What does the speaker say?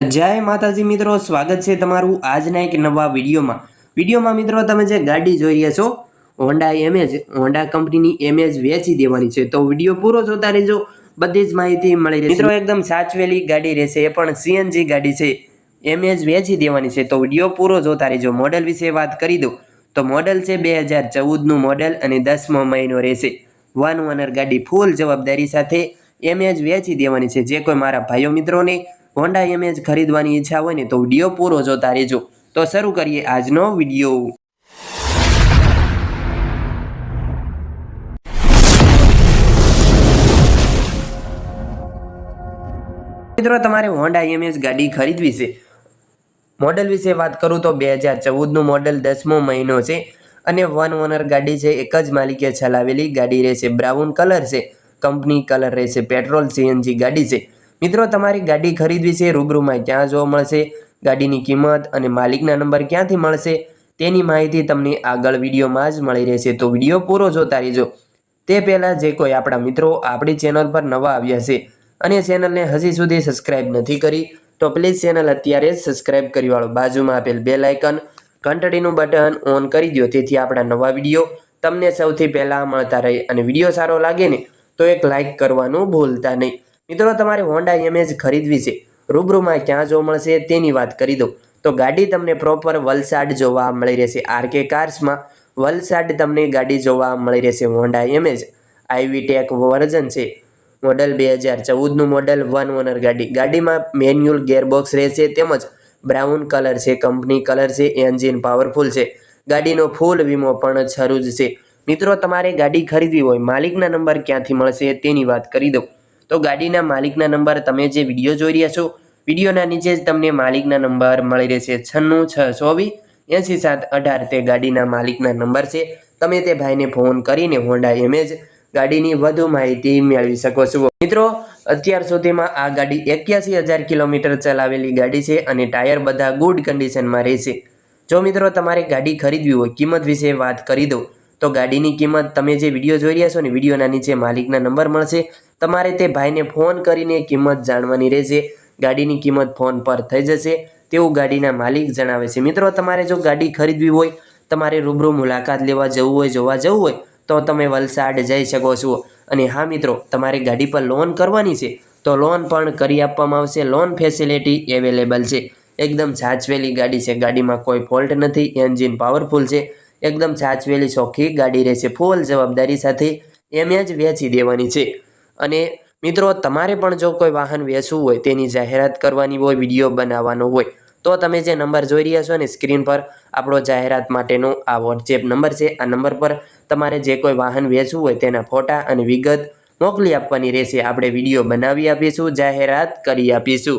જય માતાજી મિત્રો, સ્વાગત છે તમારું આજના એક નવા વિડીયોમાં. વિડીયોમાં મિત્રો, તમે જે ગાડી જોઈ રહ્યા છો હોન્ડા એમેજ હોન્ડા કંપનીની એમેજ વેચી દેવાની છે. તો વીડિયો પૂરો જોતા રહેજો, બધી જ માહિતી મળી રહેશે. મિત્રો, એકદમ સાચવેલી ગાડી રહેશે, એ પણ સીએનજી ગાડી છે એમેજ વેચી દેવાની છે. તો વીડિયો પૂરો જોતા રહેજો. મોડેલ વિશે વાત કરી દઉં. તો મોડેલ છે બે હજાર ચૌદનું મોડેલ અને દસમો મહિનો રહેશે. વન ઓનર ગાડી ફૂલ જવાબદારી સાથે એમેજ વેચી દેવાની છે. જે કોઈ મારા ભાઈઓ મિત્રોને હોન્ડા એમેજ ખરીદવાની ઈચ્છા હોય ને તો વીડિયો પૂરો જોતા રહેજો. તો શરૂ કરીએ આજનો વીડિયો. મિત્રો, તમારે હોન્ડા એમએસ ગાડી ખરીદવી છે. મોડેલ વિશે વાત કરું તો બે હજાર ચૌદનું મોડેલ દસમો મહિનો છે અને વન ઓનર ગાડી છે. એક જ માલિકે ચલાવેલી ગાડી રહેશે. બ્રાઉન કલર છે. કંપની કલર રહેશે. પેટ્રોલ સીએનજી ગાડી છે. મિત્રો, તમારી ગાડી ખરીદવી છે, રૂબરૂમાં ક્યાં જોવા મળશે, ગાડીની કિંમત અને માલિકના નંબર ક્યાંથી મળશે, તેની માહિતી તમને આગળ વિડીયોમાં જ મળી રહેશે. તો વીડિયો પૂરો જોતા રહેજો. તે પહેલાં જે કોઈ આપણા મિત્રો આપણી ચેનલ પર નવા આવ્યા છે અને ચેનલને હજી સુધી સબસ્ક્રાઇબ નથી કરી, તો પ્લીઝ ચેનલ અત્યારે જ સબસ્ક્રાઇબ કરી વાળો બાજુમાં આપેલ બે લાઇકન ઘંટડીનું બટન ઓન કરી દો તેથી આપણા નવા વીડિયો તમને સૌથી પહેલાં મળતા રહે અને વીડિયો સારો લાગે ને, તો એક લાઇક કરવાનું ભૂલતા નહીં. મિત્રો, તમારે હોન્ડા એમએજ ખરીદવી છે. રૂબરૂમાં ક્યાં જોવા મળશે તેની વાત કરી દઉં. તો ગાડી તમને પ્રોપર વલસાડ જોવા મળી રહેશે. આરકે કાર્સમાં વલસાડ તમને ગાડી જોવા મળી રહેશે હોન્ડા એમએજ આઈવી ટેક વર્ઝન છે. મોડલ બે હજાર ચૌદનું મોડલ વન ઓનર ગાડી. ગાડીમાં મેન્યુઅલ ગેરબોક્સ રહેશે તેમજ બ્રાઉન કલર છે કંપની કલર છે એન્જિન પાવરફુલ છે. ગાડીનો ફૂલ વીમો પણ છરૂજ છે. મિત્રો, તમારે ગાડી ખરીદવી હોય, માલિકના નંબર ક્યાંથી મળશે તેની વાત કરી દઉં. તો ગાડીના માલિકના નંબર તમે જે વીડિયો જોઈ રહ્યા છો, વિડીયોના નીચે જ તમને માલિકના નંબર મળી રહેશે છન્નું, છ, ચોવીસ એંસી સાત, અઢાર, તે ગાડીના માલિકના નંબર છે. તમે તે ભાઈને ફોન કરીને હોન્ડા એમેજ ગાડીની વધુ માહિતી મેળવી શકો છો. મિત્રો, અત્યાર સુધીમાં આ ગાડી એક્યાસી હજાર કિલોમીટર ચલાવેલી ગાડી છે અને ટાયર બધા ગુડ કન્ડિશનમાં રહેશે. જો મિત્રો તમારે ગાડી ખરીદવી હોય, કિંમત વિશે વાત કરી દો તો ગાડીની કિંમત તમે જે વીડિયો જોઈ રહ્યા છો ને, વિડીયોના નીચે માલિકના નંબર મળશે. તમારે તે ભાઈને ફોન કરીને કિંમત જાણવાની રહેશે. ગાડીની કિંમત ફોન પર થઈ જશે. તેવું ગાડીના માલિક જણાવે છે. મિત્રો, તમારે જો ગાડી ખરીદવી હોય, તમારે રૂબરૂ મુલાકાત લેવા જવું હોય, જોવા જવું હોય, તો તમે વલસાડ જઈ શકો છો. અને હા, મિત્રો, તમારે ગાડી પર લોન કરવાની છે, તો લોન પણ કરી આપવામાં આવશે. લોન ફેસિલિટી એવેલેબલ છે. એકદમ સાચવેલી ગાડી છે. ગાડીમાં કોઈ ફોલ્ટ નથી. એન્જિન પાવરફુલ છે. એકદમ સાચવેલી ચોખ્ખી ગાડી રહેશે. ફૂલ જવાબદારી સાથે એમ જ વેચી દેવાની છે. અને મિત્રો, તમારે પણ જો કોઈ વાહન વેચવું હોય, તેની જાહેરાત કરવાની હોય, વીડિયો બનાવવાનો હોય, તો તમે જે નંબર જોઈ રહ્યા છો ને, સ્ક્રીન પર આપણો જાહેરાત માટેનો આ વોટ્સએપ નંબર છે. આ નંબર પર તમારે જે કોઈ વાહન વેચવું હોય, તેના ફોટા અને વિગત મોકલી આપવાની રહેશે. આપણે વીડિયો બનાવી આપીશું, જાહેરાત કરી આપીશું.